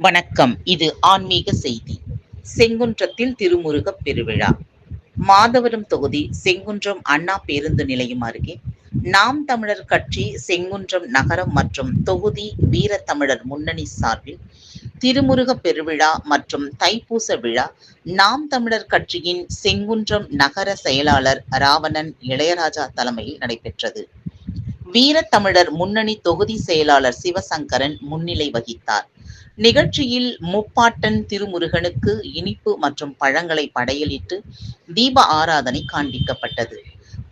வணக்கம். இது ஆன்மீக செய்தி. செங்குன்றத்தில் திருமுருகப் பெருவிழா. மாதவரம் தொகுதி செங்குன்றம் அண்ணா பேருந்து நிலையம் அருகே. நாம் தமிழர் கட்சி செங்குன்றம் நகரம் மற்றும் தொகுதி வீரத்தமிழர் முன்னணி சார்பில் திருமுருக பெருவிழா மற்றும் தைப்பூச விழா நாம் தமிழர் கட்சியின் செங்குன்றம் நகர செயலாளர் ராவணன் இளையராஜா தலைமையில் நடைபெற்றது. வீரத்தமிழர் முன்னணி தொகுதி செயலாளர் சிவசங்கரன் முன்னிலை வகித்தார். நிகழ்ச்சியில் முப்பாட்டன் திருமுருகனுக்கு இனிப்பு மற்றும் பழங்களை படையலிட்டு தீப ஆராதனை காண்பிக்கப்பட்டது.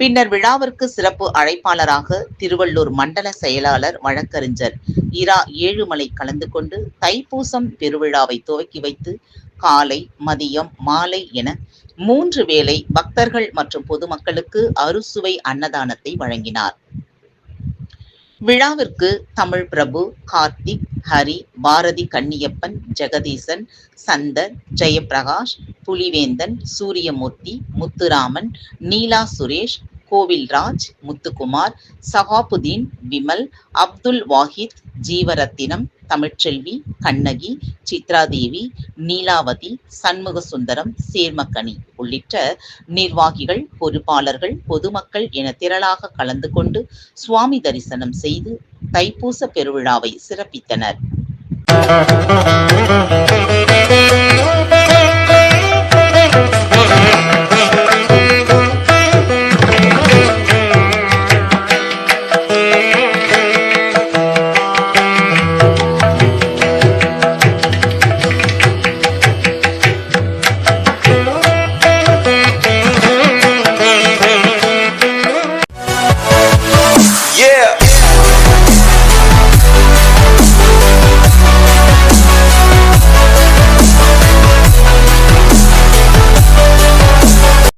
பின்னர் விழாவிற்கு சிறப்பு அழைப்பாளராக திருவள்ளூர் மண்டல செயலாளர் வழக்கறிஞர் இரா ஏழுமலை கலந்து கொண்டு தைப்பூசம் பெருவிழாவை துவக்கி வைத்து காலை மதியம் மாலை என மூன்று வேளை பக்தர்கள் மற்றும் பொதுமக்களுக்கு அறுசுவை அன்னதானத்தை வழங்கினார். விழாவிற்கு தமிழ் பிரபு கார்த்திக் ஹரி பாரதி கன்னியப்பன் ஜெகதீசன் சந்தர் ஜெயபிரகாஷ் புலிவேந்தன் சூரியமூர்த்தி முத்துராமன் நீலா சுரேஷ் கோவில்ராஜ் முத்துக்குமார் சகாபுதீன் விமல் அப்துல் வாஹித் ஜீவரத்தினம் தமிழ்ச்செல்வி கண்ணகி சித்ராதேவி நீலாவதி சண்முக சுந்தரம் சேர்மக்கனி உள்ளிட்ட நிர்வாகிகள் பொறுப்பாளர்கள் பொதுமக்கள் என திரளாக கலந்து கொண்டு சுவாமி தரிசனம் செய்து தைப்பூச பெருவிழாவை சிறப்பித்தனர்.